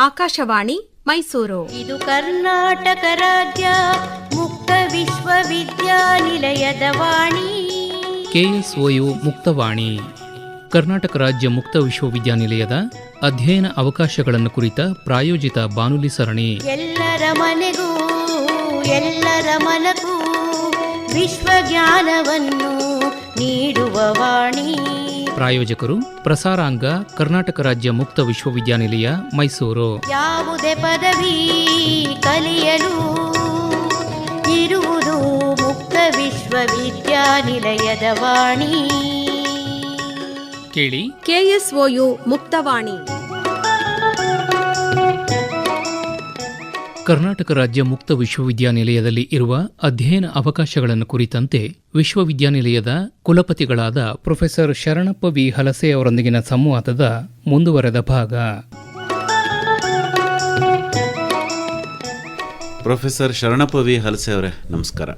ಆಕಾಶವಾಣಿ ಮೈಸೂರು. ಇದು ಕರ್ನಾಟಕ ರಾಜ್ಯ ಮುಕ್ತ ವಿಶ್ವವಿದ್ಯಾನಿಲಯದ ವಾಣಿ. ಕೆಎಸ್ಒಯು ಮುಕ್ತವಾಣಿ ಕರ್ನಾಟಕ ರಾಜ್ಯ ಮುಕ್ತ ವಿಶ್ವವಿದ್ಯಾನಿಲಯದ ಅಧ್ಯಯನ ಅವಕಾಶಗಳನ್ನು ಕುರಿತ ಪ್ರಾಯೋಜಿತ ಬಾನುಲಿ ಸರಣಿ. ಎಲ್ಲರ ಮನೆಗೂ ಎಲ್ಲರ ಮನಗೂ ವಿಶ್ವಜ್ಞಾನವನ್ನು ನೀಡುವ ವಾಣಿ. ಪ್ರಾಯೋಜಕರು ಪ್ರಸಾರಾಂಗ ಕರ್ನಾಟಕ ರಾಜ್ಯ ಮುಕ್ತ ವಿಶ್ವವಿದ್ಯಾನಿಲಯ ಮೈಸೂರು. ಯಾವುದೇ ಪದವಿ ಕಲಿಯಲು ಇರುವುದು ಮುಕ್ತ ವಿಶ್ವವಿದ್ಯಾನಿಲಯದ ವಾಣಿ. ಕೇಳಿ. ಕೆಎಸ್ಒಯು ಮುಕ್ತವಾಣಿ ಕರ್ನಾಟಕ ರಾಜ್ಯ ಮುಕ್ತ ವಿಶ್ವವಿದ್ಯಾನಿಲಯದಲ್ಲಿ ಇರುವ ಅಧ್ಯಯನ ಅವಕಾಶಗಳನ್ನು ಕುರಿತಂತೆ ವಿಶ್ವವಿದ್ಯಾನಿಲಯದ ಕುಲಪತಿಗಳಾದ ಪ್ರೊಫೆಸರ್ ಶರಣಪ್ಪ ವಿ. ಹಲಸೆ ಅವರೊಂದಿಗಿನ ಸಂವಾದದ ಮುಂದುವರೆದ ಭಾಗ. Professor Sharanappa V. ಹಲಸೆ ಅವರೇ ನಮಸ್ಕಾರ.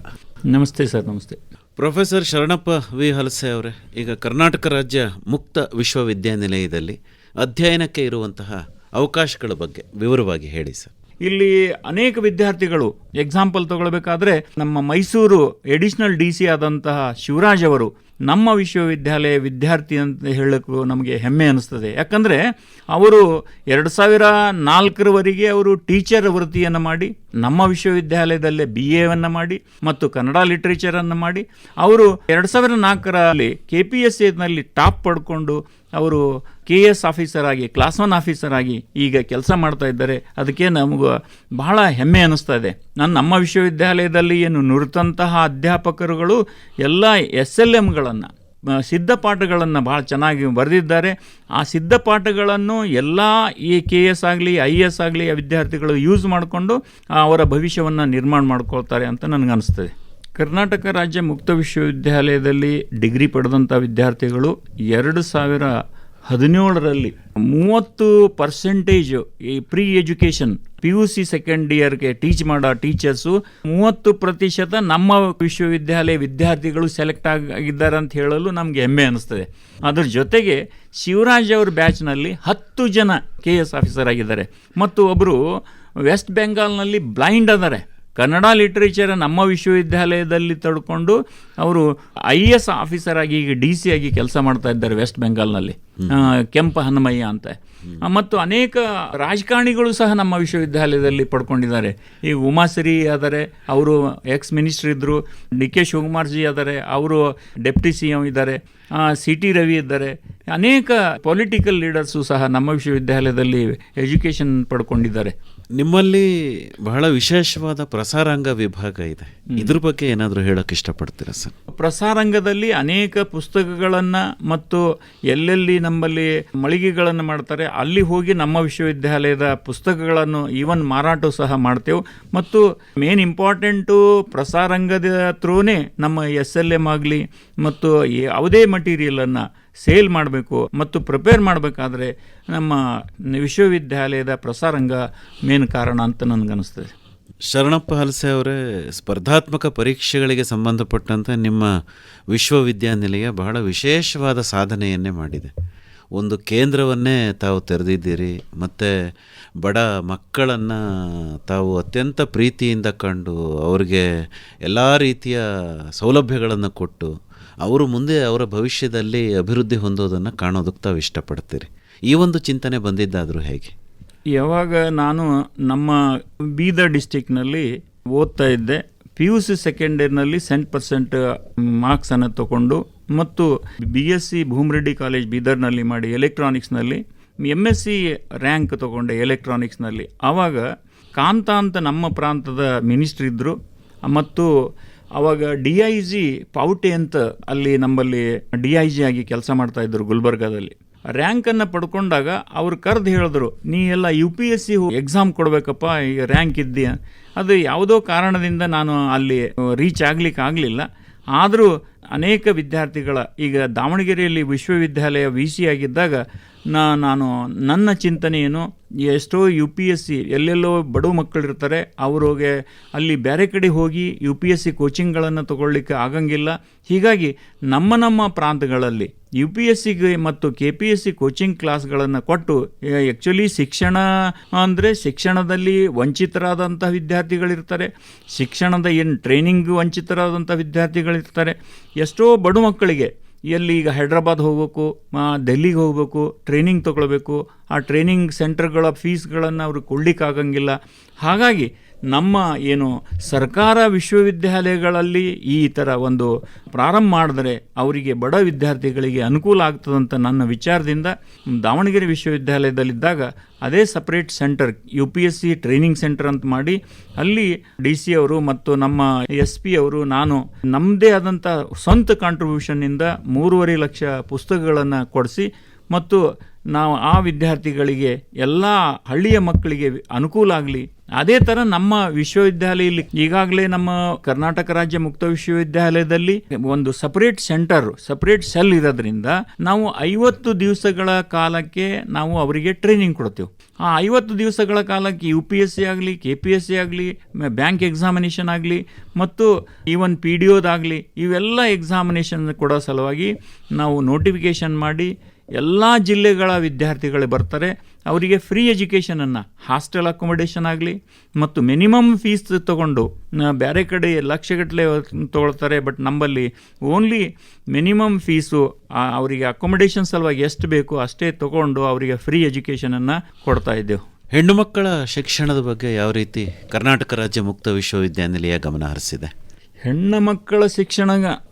ನಮಸ್ತೆ ಸರ್ ನಮಸ್ತೆ. Professor Sharanappa V. ಹಲಸೆ ಅವರೇ ಈಗ ಕರ್ನಾಟಕ ರಾಜ್ಯ ಮುಕ್ತ ವಿಶ್ವವಿದ್ಯಾನಿಲಯದಲ್ಲಿ ಅಧ್ಯಯನಕ್ಕೆ ಇರುವಂತಹ ಅವಕಾಶಗಳ ಬಗ್ಗೆ ವಿವರವಾಗಿ ಹೇಳಿ ಸರ್. ಇಲ್ಲಿ ಅನೇಕ ವಿದ್ಯಾರ್ಥಿಗಳು ಎಕ್ಸಾಂಪಲ್ ತಗೊಳ್ಬೇಕಾದ್ರೆ ನಮ್ಮ ಮೈಸೂರು ಎಡಿಷನಲ್ ಡಿ ಸಿ ಆದಂತಹ ಶಿವರಾಜ್ ಅವರು ನಮ್ಮ ವಿಶ್ವವಿದ್ಯಾಲಯ ವಿದ್ಯಾರ್ಥಿ ಅಂತ ಹೇಳಕ್ಕೂ ನಮಗೆ ಹೆಮ್ಮೆ ಅನಿಸ್ತದೆ. ಯಾಕಂದರೆ ಅವರು ಎರಡು ಸಾವಿರ ನಾಲ್ಕರವರೆಗೆ ಅವರು ಟೀಚರ್ ವೃತ್ತಿಯನ್ನು ಮಾಡಿ, ನಮ್ಮ ವಿಶ್ವವಿದ್ಯಾಲಯದಲ್ಲೇ ಬಿ ಎವನ್ನು ಮಾಡಿ ಮತ್ತು ಕನ್ನಡ ಲಿಟ್ರೇಚರನ್ನು ಮಾಡಿ. ಅವರು ಎರಡು ಸಾವಿರ ನಾಲ್ಕರಲ್ಲಿ ಕೆ ಪಿ ಎಸ್ ಎನಲ್ಲಿ ಟಾಪ್ ಪಡ್ಕೊಂಡು ಅವರು ಕೆ ಎಸ್ ಆಫೀಸರ್ ಆಗಿ ಕ್ಲಾಸ್ ಒನ್ ಆಫೀಸರ್ ಆಗಿ ಈಗ ಕೆಲಸ ಮಾಡ್ತಾ ಇದ್ದಾರೆ. ಅದಕ್ಕೆ ನಮಗೂ ಬಹಳ ಹೆಮ್ಮೆ ಅನ್ನಿಸ್ತಾ ಇದೆ. ನಾನು ನಮ್ಮ ವಿಶ್ವವಿದ್ಯಾಲಯದಲ್ಲಿ ಏನು ನುರಿತಂತಹ ಅಧ್ಯಾಪಕರುಗಳು ಎಲ್ಲ ಎಸ್ ಎಲ್ ಎಮ್ಗಳನ್ನು ಸಿದ್ಧಪಾಠಗಳನ್ನು ಭಾಳ ಚೆನ್ನಾಗಿ ಬರೆದಿದ್ದಾರೆ. ಆ ಸಿದ್ಧಪಾಠಗಳನ್ನು ಎಲ್ಲ ಈ ಕೆ ಎಸ್ ಆಗಲಿ ಐ ಎಸ್ ಆಗಲಿ ವಿದ್ಯಾರ್ಥಿಗಳು ಯೂಸ್ ಮಾಡಿಕೊಂಡು ಅವರ ಭವಿಷ್ಯವನ್ನು ನಿರ್ಮಾಣ ಮಾಡ್ಕೊಳ್ತಾರೆ ಅಂತ ನನಗನ್ನಿಸ್ತದೆ ಕರ್ನಾಟಕ ರಾಜ್ಯ ಮುಕ್ತ ವಿಶ್ವವಿದ್ಯಾಲಯದಲ್ಲಿ ಡಿಗ್ರಿ ಪಡೆದಂಥ ವಿದ್ಯಾರ್ಥಿಗಳು ಎರಡು ಸಾವಿರ ಹದಿನೇಳರಲ್ಲಿ ಮೂವತ್ತು ಪರ್ಸೆಂಟೇಜು ಈ pre education P U C second ಇಯರ್ಗೆ ಟೀಚ್ ಮಾಡೋ ಟೀಚರ್ಸು ಮೂವತ್ತು ಪ್ರತಿಶತ ನಮ್ಮ ವಿಶ್ವವಿದ್ಯಾಲಯ ವಿದ್ಯಾರ್ಥಿಗಳು ಸೆಲೆಕ್ಟ್ ಆಗಿದ್ದಾರೆ ಅಂತ ಹೇಳಲು ನಮಗೆ ಹೆಮ್ಮೆ ಅನಿಸ್ತದೆ. ಅದ್ರ ಜೊತೆಗೆ ಶಿವರಾಜ್ ಅವ್ರ ಬ್ಯಾಚ್ನಲ್ಲಿ ಹತ್ತು ಜನ ಕೆ ಎಸ್ ಆಫೀಸರ್ ಆಗಿದ್ದಾರೆ. ಮತ್ತು ಒಬ್ಬರು ವೆಸ್ಟ್ ಬೆಂಗಾಲ್ನಲ್ಲಿ ಬ್ಲೈಂಡ್ ಅದಾರೆ. ಕನ್ನಡ ಲಿಟ್ರೇಚರ್ ನಮ್ಮ ವಿಶ್ವವಿದ್ಯಾಲಯದಲ್ಲಿ ತಡ್ಕೊಂಡು ಅವರು ಐ ಎಸ್ ಆಫೀಸರ್ ಆಗಿ ಈಗ ಡಿ ಸಿ ಆಗಿ ಕೆಲಸ ಮಾಡ್ತಾ ಇದ್ದಾರೆ ವೆಸ್ಟ್ ಬೆಂಗಾಲ್ನಲ್ಲಿ. ಕೆಂಪ ಹನುಮಯ್ಯ ಅಂತ. ಮತ್ತು ಅನೇಕ ರಾಜಕಾರಣಿಗಳು ಸಹ ನಮ್ಮ ವಿಶ್ವವಿದ್ಯಾಲಯದಲ್ಲಿ ಪಡ್ಕೊಂಡಿದ್ದಾರೆ. ಈಗ ಉಮಾಶ್ರೀ ಆದರೆ ಅವರು ಎಕ್ಸ್ ಮಿನಿಸ್ಟರ್ ಇದ್ದರು ಡಿ ಕೆ ಶಿವಕುಮಾರ್ ಜಿ ಆದರೆ ಅವರು ಡೆಪ್ಟಿ ಸಿ ಎಂ ಇದ್ದಾರೆ ಸಿ ಟಿ ರವಿ ಇದ್ದಾರೆ. ಅನೇಕ ಪೊಲಿಟಿಕಲ್ ಲೀಡರ್ಸು ಸಹ ನಮ್ಮ ವಿಶ್ವವಿದ್ಯಾಲಯದಲ್ಲಿ ಎಜುಕೇಷನ್ ಪಡ್ಕೊಂಡಿದ್ದಾರೆ. ನಿಮ್ಮಲ್ಲಿ ಬಹಳ ವಿಶೇಷವಾದ ಪ್ರಸಾರಾಂಗ ವಿಭಾಗ ಇದೆ. ಇದ್ರ ಬಗ್ಗೆ ಏನಾದರೂ ಹೇಳೋಕೆ ಇಷ್ಟಪಡ್ತೀರಾ ಸರ್? ಪ್ರಸಾರಾಂಗದಲ್ಲಿ ಅನೇಕ ಪುಸ್ತಕಗಳನ್ನು ಮತ್ತು ಎಲ್ಲೆಲ್ಲಿ ನಮ್ಮಲ್ಲಿ ಮಳಿಗೆಗಳನ್ನು ಮಾಡ್ತಾರೆ ಅಲ್ಲಿ ಹೋಗಿ ನಮ್ಮ ವಿಶ್ವವಿದ್ಯಾಲಯದ ಪುಸ್ತಕಗಳನ್ನು ಈವನ್ ಮಾರಾಟ ಸಹ ಮಾಡ್ತೇವೆ. ಮತ್ತು ಮೇನ್ ಇಂಪಾರ್ಟೆಂಟು ಪ್ರಸಾರಾಂಗದ ಥ್ರೂನೇ ನಮ್ಮ ಎಸ್ ಎಲ್ ಎಂ ಆಗಲಿ ಮತ್ತು ಯಾವುದೇ ಮಟೀರಿಯಲನ್ನು ಸೇಲ್ ಮಾಡಬೇಕು ಮತ್ತು ಪ್ರಿಪೇರ್ ಮಾಡಬೇಕಾದ್ರೆ ನಮ್ಮ ವಿಶ್ವವಿದ್ಯಾಲಯದ ಪ್ರಸಾರಂಗ ಮೇನ್ ಕಾರಣ ಅಂತ ನನಗನ್ನಿಸ್ತದೆ. ಶರಣಪ್ಪ ಹಲಸೆ ಅವರೇ, ಸ್ಪರ್ಧಾತ್ಮಕ ಪರೀಕ್ಷೆಗಳಿಗೆ ಸಂಬಂಧಪಟ್ಟಂತೆ ನಿಮ್ಮ ವಿಶ್ವವಿದ್ಯಾನಿಲಯ ಬಹಳ ವಿಶೇಷವಾದ ಸಾಧನೆಯನ್ನೇ ಮಾಡಿದೆ. ಒಂದು ಕೇಂದ್ರವನ್ನೇ ತಾವು ತೆರೆದಿದ್ದೀರಿ, ಮತ್ತು ಬಡ ಮಕ್ಕಳನ್ನು ತಾವು ಅತ್ಯಂತ ಪ್ರೀತಿಯಿಂದ ಕಂಡು ಅವ್ರಿಗೆ ಎಲ್ಲ ರೀತಿಯ ಸೌಲಭ್ಯಗಳನ್ನು ಕೊಟ್ಟು ಅವರು ಮುಂದೆ ಅವರ ಭವಿಷ್ಯದಲ್ಲಿ ಅಭಿವೃದ್ಧಿ ಹೊಂದೋದನ್ನು ಕಾಣೋದಕ್ಕೆ ತಾವು ಇಷ್ಟಪಡ್ತೀರಿ. ಈ ಒಂದು ಚಿಂತನೆ ಬಂದಿದ್ದಾದರೂ ಹೇಗೆ? ಯಾವಾಗ ನಾನು ನಮ್ಮ ಬೀದರ್ ಡಿಸ್ಟಿಕ್ನಲ್ಲಿ ಓದ್ತಾ ಇದ್ದೆ ಪಿ ಯು ಸಿ ಸೆಕೆಂಡ್ ಇಯರ್ನಲ್ಲಿ ಸೆಂಟ್ ಪರ್ಸೆಂಟ್ ಮಾರ್ಕ್ಸನ್ನು ತಗೊಂಡು ಮತ್ತು B S C Bhoomareddy college ಬೀದರ್ನಲ್ಲಿ ಮಾಡಿ ಎಲೆಕ್ಟ್ರಾನಿಕ್ಸ್ನಲ್ಲಿ ಎಂ ಎಸ್ ಸಿ ರ್ಯಾಂಕ್ ತೊಗೊಂಡೆ ಎಲೆಕ್ಟ್ರಾನಿಕ್ಸ್ನಲ್ಲಿ. ಆವಾಗ ಕಾಂತ ಅಂತ ನಮ್ಮ ಪ್ರಾಂತದ ಮಿನಿಸ್ಟ್ರ್ ಇದ್ದರು ಮತ್ತು ಅವಾಗ ಡಿ ಐ ಜಿ ಪೌಟೆ ಅಂತ ಅಲ್ಲಿ ನಮ್ಮಲ್ಲಿ ಡಿ ಐ ಜಿ ಆಗಿ ಕೆಲಸ ಮಾಡ್ತಾ ಇದ್ರು ಗುಲ್ಬರ್ಗಾದಲ್ಲಿ. ರ್ಯಾಂಕನ್ನು ಪಡ್ಕೊಂಡಾಗ ಅವ್ರು ಕರೆದು ಹೇಳಿದ್ರು, ನೀ ಎಲ್ಲ U P S C exam ಕೊಡಬೇಕಪ್ಪ, ಈ ರ್ಯಾಂಕ್ ಇದ್ದೀಯ. ಅದು ಯಾವುದೋ ಕಾರಣದಿಂದ ನಾನು ಅಲ್ಲಿ ರೀಚ್ ಆಗ್ಲಿಕ್ಕೆ ಆಗಲಿಲ್ಲ. ಆದರೂ ಅನೇಕ ವಿದ್ಯಾರ್ಥಿಗಳ, ಈಗ ದಾವಣಗೆರೆಯಲ್ಲಿ ವಿಶ್ವವಿದ್ಯಾಲಯ ವಿ ಸಿ ಆಗಿದ್ದಾಗ ನಾ, ನಾನು, ನನ್ನ ಚಿಂತನೆ ಏನು? ಎಷ್ಟೋ ಯು ಪಿ ಎಸ್ ಸಿ ಎಲ್ಲೆಲ್ಲೋ ಬಡ ಮಕ್ಕಳಿರ್ತಾರೆ ಅವ್ರಿಗೆ ಅಲ್ಲಿ ಬೇರೆ ಕಡೆ ಹೋಗಿ ಯು ಪಿ ಎಸ್ ಸಿ ಕೋಚಿಂಗ್ಗಳನ್ನು ತಗೊಳ್ಳಿಕ್ಕೆ ಆಗಂಗಿಲ್ಲ. ಹೀಗಾಗಿ ನಮ್ಮ ನಮ್ಮ ಪ್ರಾಂತಗಳಲ್ಲಿ ಯು ಪಿ ಎಸ್ ಸಿಗೆ ಮತ್ತು K P S C coaching ಕ್ಲಾಸ್ಗಳನ್ನು ಕೊಟ್ಟು ಆ್ಯಕ್ಚುಲಿ ಶಿಕ್ಷಣ ಅಂದರೆ ಶಿಕ್ಷಣದಲ್ಲಿ ವಂಚಿತರಾದಂಥ ವಿದ್ಯಾರ್ಥಿಗಳಿರ್ತಾರೆ. ಶಿಕ್ಷಣದ ಏನು ಟ್ರೈನಿಂಗ್ ವಂಚಿತರಾದಂಥ ವಿದ್ಯಾರ್ಥಿಗಳಿರ್ತಾರೆ. ಎಷ್ಟೋ ಬಡ ಮಕ್ಕಳಿಗೆ ಎಲ್ಲಿ ಈಗ ಹೈದ್ರಾಬಾದ್ ಹೋಗಬೇಕು ಡೆಲ್ಲಿಗೆ ಹೋಗಬೇಕು ಟ್ರೈನಿಂಗ್ ತೊಗೊಳ್ಬೇಕು, ಆ ಟ್ರೈನಿಂಗ್ ಸೆಂಟರ್ಗಳ ಫೀಸ್ಗಳನ್ನು ಅವ್ರಿಗೆ ಕೊಡಲಿಕ್ಕಾಗಂಗಿಲ್ಲ. ಹಾಗಾಗಿ ನಮ್ಮ ಏನು ಸರ್ಕಾರ ವಿಶ್ವವಿದ್ಯಾಲಯಗಳಲ್ಲಿ ಈ ಥರ ಒಂದು ಪ್ರಾರಂಭ ಮಾಡಿದ್ರೆ ಅವರಿಗೆ ಬಡ ವಿದ್ಯಾರ್ಥಿಗಳಿಗೆ ಅನುಕೂಲ ಆಗ್ತದಂತ ನನ್ನ ವಿಚಾರದಿಂದ ದಾವಣಗೆರೆ ವಿಶ್ವವಿದ್ಯಾಲಯದಲ್ಲಿದ್ದಾಗ ಅದೇ separate centre U P S C training centre ಅಂತ ಮಾಡಿ ಅಲ್ಲಿ ಡಿ ಸಿ ಅವರು ಮತ್ತು ನಮ್ಮ ಎಸ್ ಪಿ ಅವರು ನಾನು ನಮ್ಮದೇ ಆದಂಥ ಸ್ವಂತ ಕಾಂಟ್ರಿಬ್ಯೂಷನ್ನಿಂದ ಮೂರುವರೆ ಲಕ್ಷ ಪುಸ್ತಕಗಳನ್ನು ಕೊಡಿಸಿ ಮತ್ತು ನಾವು ಆ ವಿದ್ಯಾರ್ಥಿಗಳಿಗೆ, ಎಲ್ಲ ಹಳ್ಳಿಯ ಮಕ್ಕಳಿಗೆ ಅನುಕೂಲ ಆಗಲಿ. ಅದೇ ಥರ ನಮ್ಮ ವಿಶ್ವವಿದ್ಯಾಲಯಲ್ಲಿ ಈಗಾಗಲೇ ನಮ್ಮ ಕರ್ನಾಟಕ ರಾಜ್ಯ ಮುಕ್ತ ವಿಶ್ವವಿದ್ಯಾಲಯದಲ್ಲಿ ಒಂದು ಸಪರೇಟ್ ಸೆಂಟರ್ ಸಪರೇಟ್ ಸೆಲ್ ಇರೋದ್ರಿಂದ ನಾವು ಐವತ್ತು ದಿವಸಗಳ ಕಾಲಕ್ಕೆ ನಾವು ಅವರಿಗೆ ಟ್ರೈನಿಂಗ್ ಕೊಡ್ತೇವೆ. ಆ ಐವತ್ತು ದಿವಸಗಳ ಕಾಲಕ್ಕೆ ಯು ಪಿ ಎಸ್ ಸಿ ಆಗಲಿ ಕೆ ಪಿ ಎಸ್ ಸಿ ಆಗಲಿ ಬ್ಯಾಂಕ್ ಎಕ್ಸಾಮಿನೇಷನ್ ಆಗಲಿ, ಮತ್ತು ಈವನ್ ಪಿ ಡಿ ಒದಾಗಲಿ ಇವೆಲ್ಲ ಎಕ್ಸಾಮಿನೇಷನ್ ಕೊಡೋ ಸಲುವಾಗಿ ನಾವು ನೋಟಿಫಿಕೇಷನ್ ಮಾಡಿ ಎಲ್ಲ ಜಿಲ್ಲೆಗಳ ವಿದ್ಯಾರ್ಥಿಗಳು ಬರ್ತಾರೆ. ಅವರಿಗೆ ಫ್ರೀ ಎಜುಕೇಷನನ್ನು ಹಾಸ್ಟೆಲ್ ಅಕೊಮಡೇಷನ್ ಆಗಲಿ ಮತ್ತು ಮಿನಿಮಮ್ ಫೀಸ್ ತಗೊಂಡು ಬೇರೆ ಕಡೆ ಲಕ್ಷಗಟ್ಟಲೆ ತೊಗೊಳ್ತಾರೆ ಬಟ್ ನಮ್ಮಲ್ಲಿ ಓನ್ಲಿ ಮಿನಿಮಮ್ ಫೀಸು ಅವರಿಗೆ ಅಕೊಮಡೇಷನ್ ಸಲುವಾಗಿ ಎಷ್ಟು ಬೇಕು ಅಷ್ಟೇ ತಗೊಂಡು ಅವರಿಗೆ ಫ್ರೀ ಎಜುಕೇಷನನ್ನು ಕೊಡ್ತಾ ಇದ್ದೆವು. ಹೆಣ್ಣು ಮಕ್ಕಳ ಶಿಕ್ಷಣದ ಬಗ್ಗೆ ಯಾವ ರೀತಿ ಕರ್ನಾಟಕ ರಾಜ್ಯ ಮುಕ್ತ ವಿಶ್ವವಿದ್ಯಾನಿಲಯ ಗಮನ ಹರಿಸಿದೆ? ಹೆಣ್ಣು ಮಕ್ಕಳ ಶಿಕ್ಷಣ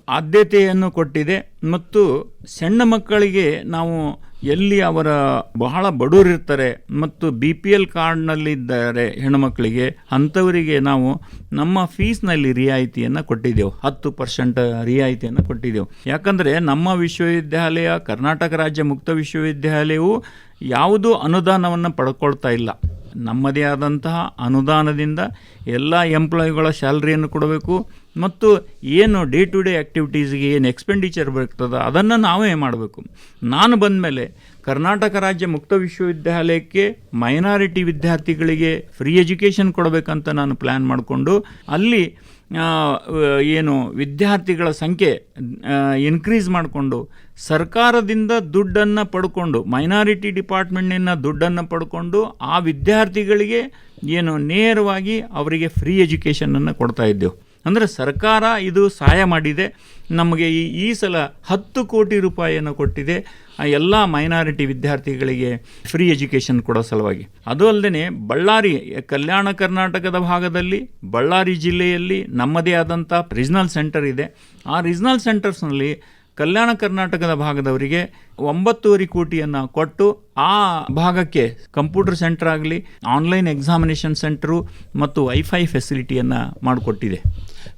ಆದ್ಯತೆಯನ್ನು ಕೊಟ್ಟಿದೆ ಮತ್ತು ಸಣ್ಣ ಮಕ್ಕಳಿಗೆ ನಾವು ಎಲ್ಲಿ ಅವರ ಬಹಳ ಬಡವರಿರ್ತಾರೆ ಮತ್ತು ಬಿ ಪಿ ಎಲ್ ಕಾರ್ಡ್ನಲ್ಲಿದ್ದಾರೆ ಹೆಣ್ಣುಮಕ್ಕಳಿಗೆ ಅಂಥವರಿಗೆ ನಾವು ನಮ್ಮ ಫೀಸ್ನಲ್ಲಿ ರಿಯಾಯಿತಿಯನ್ನು ಕೊಟ್ಟಿದ್ದೆವು. ಹತ್ತು ಪರ್ಸೆಂಟ್ ರಿಯಾಯಿತಿಯನ್ನು ಕೊಟ್ಟಿದ್ದೆವು. ಯಾಕಂದರೆ ನಮ್ಮ ವಿಶ್ವವಿದ್ಯಾಲಯ, ಕರ್ನಾಟಕ ರಾಜ್ಯ ಮುಕ್ತ ವಿಶ್ವವಿದ್ಯಾಲಯವು ಯಾವುದೂ ಅನುದಾನವನ್ನು ಪಡ್ಕೊಳ್ತಾ ಇಲ್ಲ. ನಮ್ಮದೇ ಆದಂತಹ ಅನುದಾನದಿಂದ ಎಲ್ಲ ಎಂಪ್ಲಾಯಿಗಳ ಸ್ಯಾಲ್ರಿಯನ್ನು ಕೊಡಬೇಕು ಮತ್ತು ಏನು ಡೇ ಟು ಡೇ ಆ್ಯಕ್ಟಿವಿಟೀಸ್ಗೆ ಏನು ಎಕ್ಸ್ಪೆಂಡಿಚರ್ ಬರ್ತದೆ ಅದನ್ನು ನಾವೇ ಮಾಡಬೇಕು. ನಾನು ಬಂದ ಮೇಲೆ ಕರ್ನಾಟಕ ರಾಜ್ಯ ಮುಕ್ತ ವಿಶ್ವವಿದ್ಯಾಲಯಕ್ಕೆ ಮೈನಾರಿಟಿ ವಿದ್ಯಾರ್ಥಿಗಳಿಗೆ ಫ್ರೀ ಎಜುಕೇಷನ್ ಕೊಡಬೇಕಂತ ನಾನು ಪ್ಲ್ಯಾನ್ ಮಾಡಿಕೊಂಡು ಅಲ್ಲಿ ಏನು ವಿದ್ಯಾರ್ಥಿಗಳ ಸಂಖ್ಯೆ ಇನ್ಕ್ರೀಸ್ ಮಾಡಿಕೊಂಡು ಸರ್ಕಾರದಿಂದ ದುಡ್ಡನ್ನು ಪಡ್ಕೊಂಡು ಮೈನಾರಿಟಿ ಡಿಪಾರ್ಟ್ಮೆಂಟಿನ ದುಡ್ಡನ್ನು ಪಡ್ಕೊಂಡು ಆ ವಿದ್ಯಾರ್ಥಿಗಳಿಗೆ ಏನು ನೇರವಾಗಿ ಅವರಿಗೆ ಫ್ರೀ ಎಜುಕೇಷನನ್ನು ಕೊಡ್ತಾ ಇದ್ದೆವು. ಅಂದರೆ ಸರ್ಕಾರ ಇದು ಸಹಾಯ ಮಾಡಿದೆ. ನಮಗೆ ಈ ಈ ಸಲ ಹತ್ತು ಕೋಟಿ ರೂಪಾಯಿಯನ್ನು ಕೊಟ್ಟಿದೆ. ಆ ಎಲ್ಲ ಮೈನಾರಿಟಿ ವಿದ್ಯಾರ್ಥಿಗಳಿಗೆ ಫ್ರೀ ಎಜುಕೇಷನ್ ಕೊಡೋ ಸಲುವಾಗಿ. ಅದು ಅಲ್ಲದೆ ಬಳ್ಳಾರಿ, ಕಲ್ಯಾಣ ಕರ್ನಾಟಕದ ಭಾಗದಲ್ಲಿ, ಬಳ್ಳಾರಿ ಜಿಲ್ಲೆಯಲ್ಲಿ ನಮ್ಮದೇ ಆದಂಥ ರೀಜ್ನಲ್ ಸೆಂಟರ್ ಇದೆ. ಆ ರೀಜ್ನಲ್ ಸೆಂಟರ್ಸ್ನಲ್ಲಿ ಕಲ್ಯಾಣ ಕರ್ನಾಟಕದ ಭಾಗದವರಿಗೆ ಒಂಬತ್ತೂವರೆ ಕೋಟಿಯನ್ನು ಕೊಟ್ಟು ಆ ಭಾಗಕ್ಕೆ ಕಂಪ್ಯೂಟರ್ ಸೆಂಟರ್ ಆಗಲಿ ಆನ್ಲೈನ್ ಎಕ್ಸಾಮಿನೇಷನ್ ಸೆಂಟ್ರು ಮತ್ತು ವೈಫೈ ಫೆಸಿಲಿಟಿಯನ್ನು ಮಾಡಿಕೊಟ್ಟಿದೆ.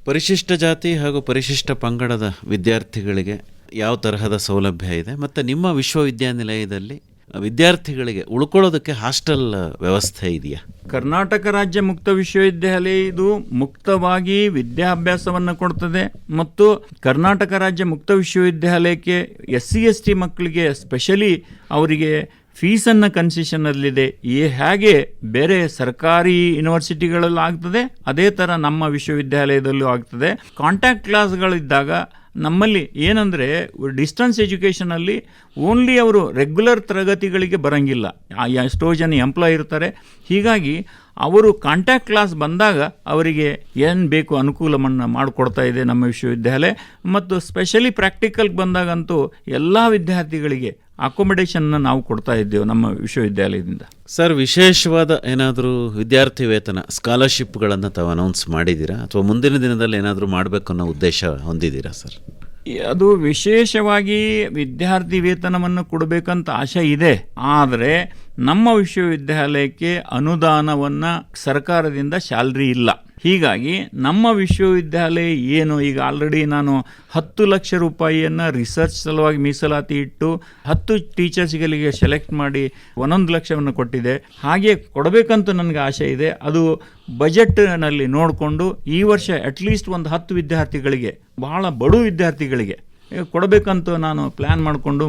ಪರಿಶಿಷ್ಟ ಜಾತಿ ಹಾಗೂ ಪರಿಶಿಷ್ಟ ಪಂಗಡದ ವಿದ್ಯಾರ್ಥಿಗಳಿಗೆ ಯಾವ ತರಹದ ಸೌಲಭ್ಯ ಇದೆ? ಮತ್ತು ನಿಮ್ಮ ವಿಶ್ವವಿದ್ಯಾನಿಲಯದಲ್ಲಿ ವಿದ್ಯಾರ್ಥಿಗಳಿಗೆ ಉಳ್ಕೊಳ್ಳೋದಕ್ಕೆ ಹಾಸ್ಟೆಲ್ ವ್ಯವಸ್ಥೆ ಇದೆಯಾ? ಕರ್ನಾಟಕ ರಾಜ್ಯ ಮುಕ್ತ ವಿಶ್ವವಿದ್ಯಾಲಯ ಇದು ಮುಕ್ತವಾಗಿ ವಿದ್ಯಾಭ್ಯಾಸವನ್ನು ಕೊಡ್ತದೆ ಮತ್ತು ಕರ್ನಾಟಕ ರಾಜ್ಯ ಮುಕ್ತ ವಿಶ್ವವಿದ್ಯಾಲಯಕ್ಕೆ ಎಸ್ ಸಿ ಎಸ್ ಟಿ ಮಕ್ಕಳಿಗೆ ಸ್ಪೆಷಲಿ ಅವರಿಗೆ ಫೀಸನ್ನು ಕನ್ಸೆಷನಲ್ಲಿದೆ ಈ ಹೇಗೆ ಬೇರೆ ಸರ್ಕಾರಿ ಯೂನಿವರ್ಸಿಟಿಗಳಲ್ಲಿ ಆಗ್ತದೆ ಅದೇ ಥರ ನಮ್ಮ ವಿಶ್ವವಿದ್ಯಾಲಯದಲ್ಲೂ ಆಗ್ತದೆ. ಕಾಂಟ್ಯಾಕ್ಟ್ ಕ್ಲಾಸ್ಗಳಿದ್ದಾಗ ನಮ್ಮಲ್ಲಿ ಏನಂದರೆ, ಡಿಸ್ಟೆನ್ಸ್ ಎಜುಕೇಷನಲ್ಲಿ ಓನ್ಲಿ ಅವರು ರೆಗ್ಯುಲರ್ ತರಗತಿಗಳಿಗೆ ಬರೋಂಗಿಲ್ಲ. ಎಷ್ಟೋ ಜನ ಎಂಪ್ಲಾಯ್ ಇರ್ತಾರೆ. ಹೀಗಾಗಿ ಅವರು ಕಾಂಟ್ಯಾಕ್ಟ್ ಕ್ಲಾಸ್ ಬಂದಾಗ ಅವರಿಗೆ ಏನು ಬೇಕು ಅನುಕೂಲವನ್ನು ಮಾಡಿಕೊಡ್ತಾ ಇದೆ ನಮ್ಮ ವಿಶ್ವವಿದ್ಯಾಲಯ. ಮತ್ತು ಸ್ಪೆಷಲಿ ಪ್ರಾಕ್ಟಿಕಲ್ಗೆ ಬಂದಾಗಂತೂ ಎಲ್ಲ ವಿದ್ಯಾರ್ಥಿಗಳಿಗೆ ಅಕೊಮಡೇಷನ್ನ ನಾವು ಕೊಡ್ತಾ ಇದ್ದೇವೆ ನಮ್ಮ ವಿಶ್ವವಿದ್ಯಾಲಯದಿಂದ. ಸರ್ ವಿಶೇಷವಾದ ಏನಾದರೂ ವಿದ್ಯಾರ್ಥಿ ವೇತನ ಸ್ಕಾಲರ್ಶಿಪ್ಗಳನ್ನು ತಾವು ಅನೌನ್ಸ್ ಮಾಡಿದ್ದೀರಾ? ಅಥವಾ ಮುಂದಿನ ದಿನದಲ್ಲಿ ಏನಾದರೂ ಮಾಡಬೇಕು ಅನ್ನೋ ಉದ್ದೇಶ ಹೊಂದಿದ್ದೀರಾ ಸರ್ ಅದು ವಿಶೇಷವಾಗಿ ವಿದ್ಯಾರ್ಥಿ ವೇತನವನ್ನು ಕೊಡಬೇಕಂತ ಆಶೆ ಇದೆ. ಆದರೆ ನಮ್ಮ ವಿಶ್ವವಿದ್ಯಾಲಯಕ್ಕೆ ಅನುದಾನವನ್ನು ಸರ್ಕಾರದಿಂದ ಸ್ಯಾಲ್ರಿ ಇಲ್ಲ. ಹೀಗಾಗಿ ನಮ್ಮ ವಿಶ್ವವಿದ್ಯಾಲಯ ಏನು? ಈಗ ಆಲ್ರೆಡಿ ನಾನು ಹತ್ತು ಲಕ್ಷ ರೂಪಾಯಿಯನ್ನು ರಿಸರ್ಚ್ ಸಲುವಾಗಿ ಮೀಸಲಾತಿ ಇಟ್ಟು ಹತ್ತು ಟೀಚರ್ಸ್ಗಳಿಗೆ ಸೆಲೆಕ್ಟ್ ಮಾಡಿ ಒಂದೊಂದು ಲಕ್ಷವನ್ನು ಕೊಟ್ಟಿದೆ. ಹಾಗೆ ಕೊಡಬೇಕಂತ ನನಗೆ ಆಸೆ ಇದೆ. ಅದು ಬಜೆಟ್ನಲ್ಲಿ ನೋಡಿಕೊಂಡು ಈ ವರ್ಷ ಅಟ್ಲೀಸ್ಟ್ ಒಂದು ಹತ್ತು ವಿದ್ಯಾರ್ಥಿಗಳಿಗೆ, ಬಹಳ ಬಡು ವಿದ್ಯಾರ್ಥಿಗಳಿಗೆ ಕೊಡಬೇಕಂತ ನಾನು ಪ್ಲ್ಯಾನ್ ಮಾಡಿಕೊಂಡು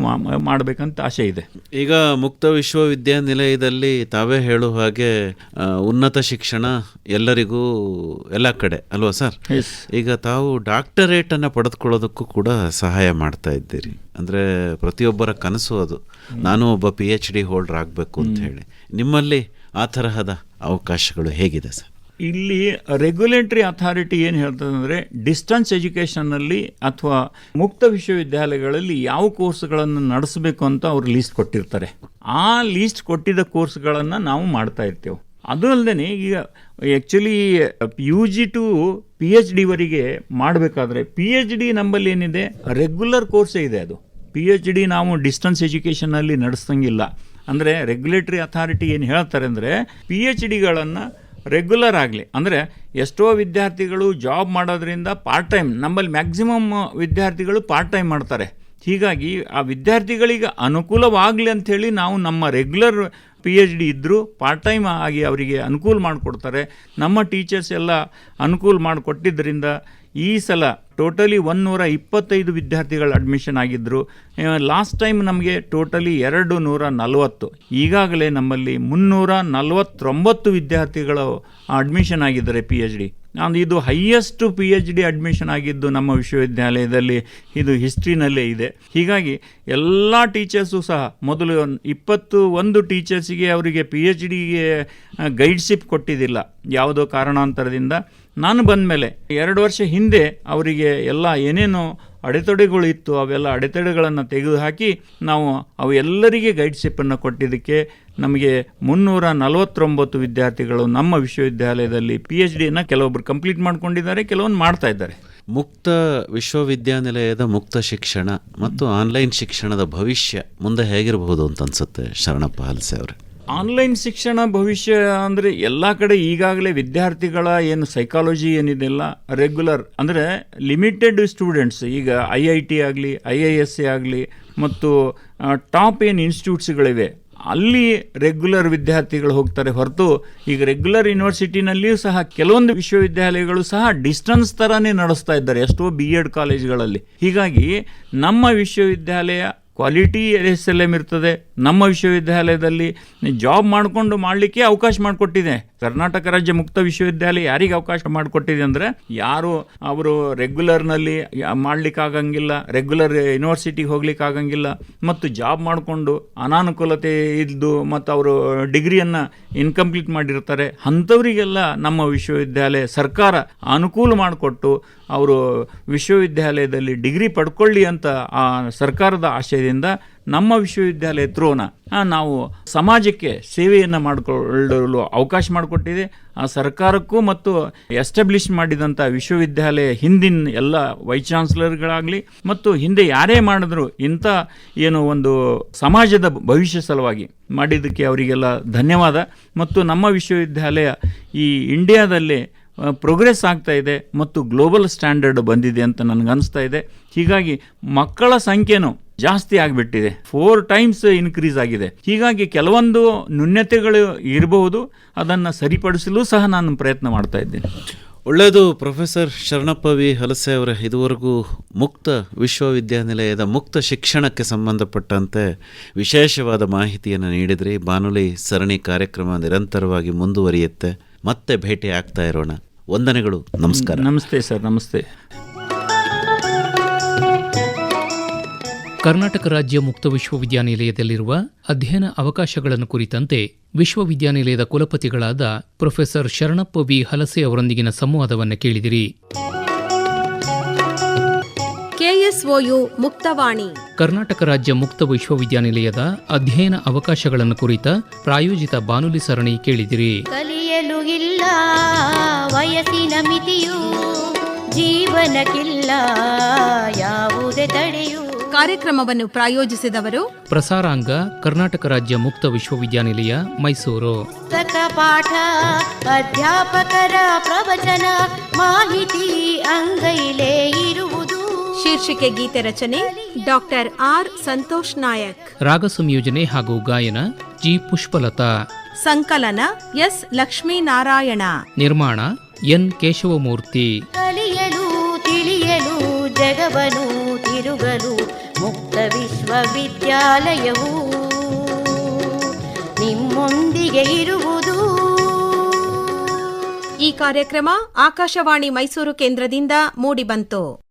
ಮಾಡಬೇಕಂತ ಆಸೆ ಇದೆ. ಈಗ ಮುಕ್ತ ವಿಶ್ವವಿದ್ಯಾನಿಲಯದಲ್ಲಿ ತಾವೇ ಹೇಳುವ ಹಾಗೆ ಉನ್ನತ ಶಿಕ್ಷಣ ಎಲ್ಲರಿಗೂ ಎಲ್ಲ ಕಡೆ ಅಲ್ವಾ ಸರ್? ಈಗ ತಾವು ಡಾಕ್ಟರೇಟನ್ನು ಪಡೆದುಕೊಳ್ಳೋದಕ್ಕೂ ಕೂಡ ಸಹಾಯ ಮಾಡ್ತಾ ಇದ್ದೀರಿ. ಅಂದರೆ ಪ್ರತಿಯೊಬ್ಬರ ಕನಸು ಅದು. ನಾನು ಒಬ್ಬ ಪಿ ಎಚ್ ಡಿ ಹೋಲ್ಡರ್ ಆಗಬೇಕು ಅಂತ ಹೇಳಿ. ನಿಮ್ಮಲ್ಲಿ ಆ ತರಹದ ಅವಕಾಶಗಳು ಹೇಗಿದೆ ಸರ್? ಇಲ್ಲಿ ರೆಗ್ಯುಲೇಟರಿ ಅಥಾರಿಟಿ ಏನು ಹೇಳ್ತದೆ ಅಂದರೆ ಡಿಸ್ಟನ್ಸ್ ಎಜುಕೇಷನ್ನಲ್ಲಿ ಅಥವಾ ಮುಕ್ತ ವಿಶ್ವವಿದ್ಯಾಲಯಗಳಲ್ಲಿ ಯಾವ ಕೋರ್ಸ್ಗಳನ್ನು ನಡೆಸಬೇಕು ಅಂತ ಅವ್ರು ಲೀಸ್ಟ್ ಕೊಟ್ಟಿರ್ತಾರೆ. ಆ ಲೀಸ್ಟ್ ಕೊಟ್ಟಿದ್ದ ಕೋರ್ಸ್ಗಳನ್ನು ನಾವು ಮಾಡ್ತಾ ಇರ್ತೇವೆ. ಅದು ಅಲ್ಲದೆ ಈಗ actually U G to P H ಡಿವರೆಗೆ ಮಾಡಬೇಕಾದ್ರೆ ಪಿ ಎಚ್ ಡಿ ನಮ್ಮಲ್ಲಿ ಏನಿದೆ? ರೆಗ್ಯುಲರ್ ಕೋರ್ಸೇ ಇದೆ ಅದು. ಪಿ ಎಚ್ ಡಿ ನಾವು ಡಿಸ್ಟನ್ಸ್ ಎಜುಕೇಷನಲ್ಲಿ ನಡೆಸಂಗಿಲ್ಲ ಅಂದರೆ ರೆಗ್ಯುಲೇಟರಿ ಅಥಾರಿಟಿ ಏನು ಹೇಳ್ತಾರೆ ಅಂದರೆ ಪಿ ಎಚ್ ಡಿಗಳನ್ನು ರೆಗ್ಯುಲರ್ ಆಗಲಿ. ಅಂದರೆ ಎಷ್ಟೋ ವಿದ್ಯಾರ್ಥಿಗಳು ಜಾಬ್ ಮಾಡೋದ್ರಿಂದ ಪಾರ್ಟ್ ಟೈಮ್ ನಮ್ಮಲ್ಲಿ ಮ್ಯಾಕ್ಸಿಮಮ್ ವಿದ್ಯಾರ್ಥಿಗಳು ಪಾರ್ಟ್ ಟೈಮ್ ಮಾಡ್ತಾರೆ. ಹೀಗಾಗಿ ಆ ವಿದ್ಯಾರ್ಥಿಗಳಿಗೆ ಅನುಕೂಲವಾಗಲಿ ಅಂಥೇಳಿ ನಾವು ನಮ್ಮ ರೆಗ್ಯುಲರ್ ಪಿ ಎಚ್ ಡಿ ಇದ್ದರೂ ಪಾರ್ಟ್ ಟೈಮ್ ಆಗಿ ಅವರಿಗೆ ಅನುಕೂಲ ಮಾಡಿಕೊಡ್ತಾರೆ. ನಮ್ಮ ಟೀಚರ್ಸ್ ಎಲ್ಲ ಅನುಕೂಲ ಮಾಡಿಕೊಟ್ಟಿದ್ದರಿಂದ ಈ ಸಲ ಟೋಟಲಿ ಒನ್ನೂರ ಇಪ್ಪತ್ತೈದು ವಿದ್ಯಾರ್ಥಿಗಳು ಅಡ್ಮಿಷನ್ ಆಗಿದ್ದರು ಲಾಸ್ಟ್ ಟೈಮ್ ನಮಗೆ ಟೋಟಲಿ ಎರಡು ನೂರ ನಲವತ್ತು ಈಗಾಗಲೇ ನಮ್ಮಲ್ಲಿ ಮುನ್ನೂರ ನಲವತ್ತೊಂಬತ್ತು ವಿದ್ಯಾರ್ಥಿಗಳು ಅಡ್ಮಿಷನ್ ಆಗಿದ್ದಾರೆ ಪಿ ಎಚ್ ಡಿ ನಾನು ಇದು highest P H D admission ಆಗಿದ್ದು ನಮ್ಮ ವಿಶ್ವವಿದ್ಯಾಲಯದಲ್ಲಿ ಇದು ಹಿಸ್ಟ್ರಿನಲ್ಲೇ ಇದೆ. ಹೀಗಾಗಿ ಎಲ್ಲ ಟೀಚರ್ಸು ಸಹ ಮೊದಲು ಇಪ್ಪತ್ತು ಒಂದು ಟೀಚರ್ಸಿಗೆ ಅವರಿಗೆ ಪಿ ಎಚ್ ಡಿಗೆ ಗೈಡ್ಶಿಪ್ ಕೊಟ್ಟಿದ್ದಿಲ್ಲ. ಯಾವುದೋ ಕಾರಣಾಂತರದಿಂದ ನಾನು ಬಂದ ಮೇಲೆ ಎರಡು ವರ್ಷ ಹಿಂದೆ ಅವರಿಗೆ ಎಲ್ಲ ಏನೇನು ಅಡೆತಡೆಗಳು ಇತ್ತು ಅವೆಲ್ಲ ಅಡೆತಡೆಗಳನ್ನು ತೆಗೆದುಹಾಕಿ ನಾವು ಅವು ಎಲ್ಲರಿಗೆ ಗೈಡ್ಶಿಪ್ಪನ್ನು ಕೊಟ್ಟಿದ್ದಕ್ಕೆ ನಮಗೆ ಮುನ್ನೂರ ನಲವತ್ತೊಂಬತ್ತು ವಿದ್ಯಾರ್ಥಿಗಳು ನಮ್ಮ ವಿಶ್ವವಿದ್ಯಾಲಯದಲ್ಲಿ ಪಿ ಎಚ್ ಡಿಯನ್ನು ಕೆಲವೊಬ್ಬರು ಕಂಪ್ಲೀಟ್ ಮಾಡ್ಕೊಂಡಿದ್ದಾರೆ, ಕೆಲವೊಂದು ಮಾಡ್ತಾ ಇದ್ದಾರೆ. ಮುಕ್ತ ವಿಶ್ವವಿದ್ಯಾನಿಲಯದ ಮುಕ್ತ ಶಿಕ್ಷಣ ಮತ್ತು ಆನ್ಲೈನ್ ಶಿಕ್ಷಣದ ಭವಿಷ್ಯ ಮುಂದೆ ಹೇಗಿರಬಹುದು ಅಂತ ಅನ್ಸುತ್ತೆ ಶರಣಪ್ಪ ಹಲಸೆ ಅವರೇ? ಆನ್ಲೈನ್ ಶಿಕ್ಷಣ ಭವಿಷ್ಯ ಅಂದರೆ ಎಲ್ಲ ಕಡೆ ಈಗಾಗಲೇ ವಿದ್ಯಾರ್ಥಿಗಳ ಏನು ಸೈಕಾಲಜಿ ಏನಿದೆಲ್ಲ ರೆಗ್ಯುಲರ್ ಅಂದರೆ ಲಿಮಿಟೆಡ್ ಸ್ಟೂಡೆಂಟ್ಸ್ ಈಗ ಐ ಐ ಟಿ ಆಗಲಿ ಐ ಐ ಎಸ್ ಸಿ ಆಗಲಿ ಮತ್ತು ಟಾಪ್ ಏನು ಇನ್ಸ್ಟಿಟ್ಯೂಟ್ಸ್ಗಳಿವೆ ಅಲ್ಲಿ ರೆಗ್ಯುಲರ್ ವಿದ್ಯಾರ್ಥಿಗಳು ಹೋಗ್ತಾರೆ ಹೊರತು ಈಗ ರೆಗ್ಯುಲರ್ ಯೂನಿವರ್ಸಿಟಿನಲ್ಲಿಯೂ ಸಹ ಕೆಲವೊಂದು ವಿಶ್ವವಿದ್ಯಾಲಯಗಳು ಸಹ ಡಿಸ್ಟನ್ಸ್ ಥರನೇ ನಡೆಸ್ತಾ ಇದ್ದಾರೆ, ಎಷ್ಟೋ ಬಿ ಎಡ್ ಕಾಲೇಜ್ಗಳಲ್ಲಿ ಹೀಗಾಗಿ ನಮ್ಮ ವಿಶ್ವವಿದ್ಯಾಲಯ ಕ್ವಾಲಿಟಿ ಎಸ್ ಎಲ್ ಎಂ ಇರ್ತದೆ ನಮ್ಮ ವಿಶ್ವವಿದ್ಯಾಲಯದಲ್ಲಿ ಜಾಬ್ ಮಾಡಿಕೊಂಡು ಮಾಡಲಿಕ್ಕೆ ಅವಕಾಶ ಮಾಡಿಕೊಟ್ಟಿದೆ. ಕರ್ನಾಟಕ ರಾಜ್ಯ ಮುಕ್ತ ವಿಶ್ವವಿದ್ಯಾಲಯ ಯಾರಿಗೆ ಅವಕಾಶ ಮಾಡಿಕೊಟ್ಟಿದೆ ಅಂದರೆ ಯಾರು ಅವರು ರೆಗ್ಯುಲರ್ನಲ್ಲಿ ಮಾಡಲಿಕ್ಕಾಗಂಗಿಲ್ಲ, ರೆಗ್ಯುಲರ್ ಯೂನಿವರ್ಸಿಟಿಗೆ ಹೋಗ್ಲಿಕ್ಕೆ ಆಗಂಗಿಲ್ಲ ಮತ್ತು ಜಾಬ್ ಮಾಡಿಕೊಂಡು ಅನಾನುಕೂಲತೆ ಇದ್ದು ಮತ್ತು ಅವರು ಡಿಗ್ರಿಯನ್ನು ಇನ್ಕಂಪ್ಲೀಟ್ ಮಾಡಿರ್ತಾರೆ. ಅಂಥವರಿಗೆಲ್ಲ ನಮ್ಮ ವಿಶ್ವವಿದ್ಯಾಲಯ ಸರ್ಕಾರ ಅನುಕೂಲ ಮಾಡಿಕೊಟ್ಟು ಅವರು ವಿಶ್ವವಿದ್ಯಾಲಯದಲ್ಲಿ ಡಿಗ್ರಿ ಪಡ್ಕೊಳ್ಳಿ ಅಂತ ಆ ಸರ್ಕಾರದ ಆಶಯದಿಂದ ನಮ್ಮ ವಿಶ್ವವಿದ್ಯಾಲಯ ತ್ರೋನ ನಾವು ಸಮಾಜಕ್ಕೆ ಸೇವೆಯನ್ನು ಮಾಡಿಕೊಳ್ಳಲು ಅವಕಾಶ ಮಾಡಿಕೊಟ್ಟಿದೆ. ಆ, ಸರ್ಕಾರಕ್ಕೂ ಮತ್ತು ಎಸ್ಟಾಬ್ಲಿಷ್ ಮಾಡಿದಂಥ ವಿಶ್ವವಿದ್ಯಾಲಯ ಹಿಂದಿನ ಎಲ್ಲ ವೈಸ್ ಚಾನ್ಸಲರ್ಗಳಾಗಲಿ ಮತ್ತು ಹಿಂದೆ ಯಾರೇ ಮಾಡಿದ್ರು ಇಂಥ ಏನು ಒಂದು ಸಮಾಜದ ಭವಿಷ್ಯ ಸಲುವಾಗಿ ಮಾಡಿದ್ದಕ್ಕೆ ಅವರಿಗೆಲ್ಲ ಧನ್ಯವಾದ. ಮತ್ತು ನಮ್ಮ ವಿಶ್ವವಿದ್ಯಾಲಯ ಈ ಇಂಡಿಯಾದಲ್ಲಿ ಪ್ರೋಗ್ರೆಸ್ ಆಗ್ತಾ ಇದೆ ಮತ್ತು ಗ್ಲೋಬಲ್ ಸ್ಟ್ಯಾಂಡರ್ಡ್ ಬಂದಿದೆ ಅಂತ ನನಗನ್ನಿಸ್ತಾ ಇದೆ. ಹೀಗಾಗಿ ಮಕ್ಕಳ ಸಂಖ್ಯೆನೂ ಜಾಸ್ತಿ ಆಗಿಬಿಟ್ಟಿದೆ. ಫೋರ್ ಟೈಮ್ಸ್ ಇನ್ಕ್ರೀಸ್ ಆಗಿದೆ. ಹೀಗಾಗಿ ಕೆಲವೊಂದು ನ್ಯೂನ್ಯತೆಗಳು ಇರಬಹುದು. ಅದನ್ನು ಸರಿಪಡಿಸಲು ಸಹ ನಾನು ಪ್ರಯತ್ನ ಮಾಡ್ತಾ ಇದ್ದೇನೆ. ಒಳ್ಳೆಯದು ಪ್ರೊಫೆಸರ್ ಶರಣಪ್ಪ ವಿ ಹಲಸೆ ಅವರ ಇದುವರೆಗೂ ಮುಕ್ತ ವಿಶ್ವವಿದ್ಯಾನಿಲಯದ ಮುಕ್ತ ಶಿಕ್ಷಣಕ್ಕೆ ಸಂಬಂಧಪಟ್ಟಂತೆ ವಿಶೇಷವಾದ ಮಾಹಿತಿಯನ್ನು ನೀಡಿದ್ರಿ. ಬಾನುಲಿ ಸರಣಿ ಕಾರ್ಯಕ್ರಮ ನಿರಂತರವಾಗಿ ಮುಂದುವರಿಯುತ್ತೆ. ಮತ್ತೆ ಭೇಟಿ ಆಗ್ತಾ ಇರೋಣ. ವಂದನೆಗಳು. ನಮಸ್ಕಾರ. ನಮಸ್ತೆ ಸರ್ ನಮಸ್ತೆ. ಕರ್ನಾಟಕ ರಾಜ್ಯ ಮುಕ್ತ ವಿಶ್ವವಿದ್ಯಾನಿಲಯದಲ್ಲಿರುವ ಅಧ್ಯಯನ ಅವಕಾಶಗಳನ್ನು ಕುರಿತಂತೆ ವಿಶ್ವವಿದ್ಯಾನಿಲಯದ ಕುಲಪತಿಗಳಾದ ಪ್ರೊಫೆಸರ್ ಶರಣಪ್ಪ ವಿ. ಹಲಸೆ ಅವರೊಂದಿಗಿನ ಸಂವಾದವನ್ನು ಕೇಳಿದಿರಿ. ಕೆಎಸ್ಒಯು ಮುಕ್ತವಾಣಿ. ಕರ್ನಾಟಕ ರಾಜ್ಯ ಮುಕ್ತ ವಿಶ್ವವಿದ್ಯಾನಿಲಯದ ಅಧ್ಯಯನ ಅವಕಾಶಗಳನ್ನು ಕುರಿತ ಪ್ರಾಯೋಜಿತ ಬಾನುಲಿ ಸರಣಿ ಕೇಳಿದಿರಿ. ಕಲಿಯಲು ಇಲ್ಲ ವಯಸ್ಸಿನ ಮಿತಿಯು ಜೀವನಕ್ಕಿಲ್ಲ ಯಾವುದೇ ತಡೆಯು. ಕಾರ್ಯಕ್ರಮವನ್ನು ಪ್ರಾಯೋಜಿಸಿದವರು ಪ್ರಸಾರಾಂಗ ಕರ್ನಾಟಕ ರಾಜ್ಯ ಮುಕ್ತ ವಿಶ್ವವಿದ್ಯಾನಿಲಯ ಮೈಸೂರು. ಪಾಠ ಅಧ್ಯಾಪಕರ ಪ್ರವಚನ ಮಾಹಿತಿ ಅಂಗೈಲೇ ಇರುವುದು. ಶೀರ್ಷಿಕೆ ಗೀತೆ ರಚನೆ ಡಾಕ್ಟರ್ ಆರ್ ಸಂತೋಷ್ ನಾಯಕ್. ರಾಗ ಸಂಯೋಜನೆ ಹಾಗೂ ಗಾಯನ ಜಿ ಪುಷ್ಪಲತಾ. ಸಂಕಲನ ಎಸ್ ಲಕ್ಷ್ಮೀನಾರಾಯಣ. ನಿರ್ಮಾಣ ಎನ್ ಕೇಶವಮೂರ್ತಿ. ಕಲಿಯಲು ತಿಳಿಯಲು ಜಗವನು. ವಿಶ್ವವಿದ್ಯಾಲಯವು ನಿಮ್ಮೊಂದಿಗೆ ಇರುವುದು. ಈ ಕಾರ್ಯಕ್ರಮ ಆಕಾಶವಾಣಿ ಮೈಸೂರು ಕೇಂದ್ರದಿಂದ ಮೂಡಿಬಂತು.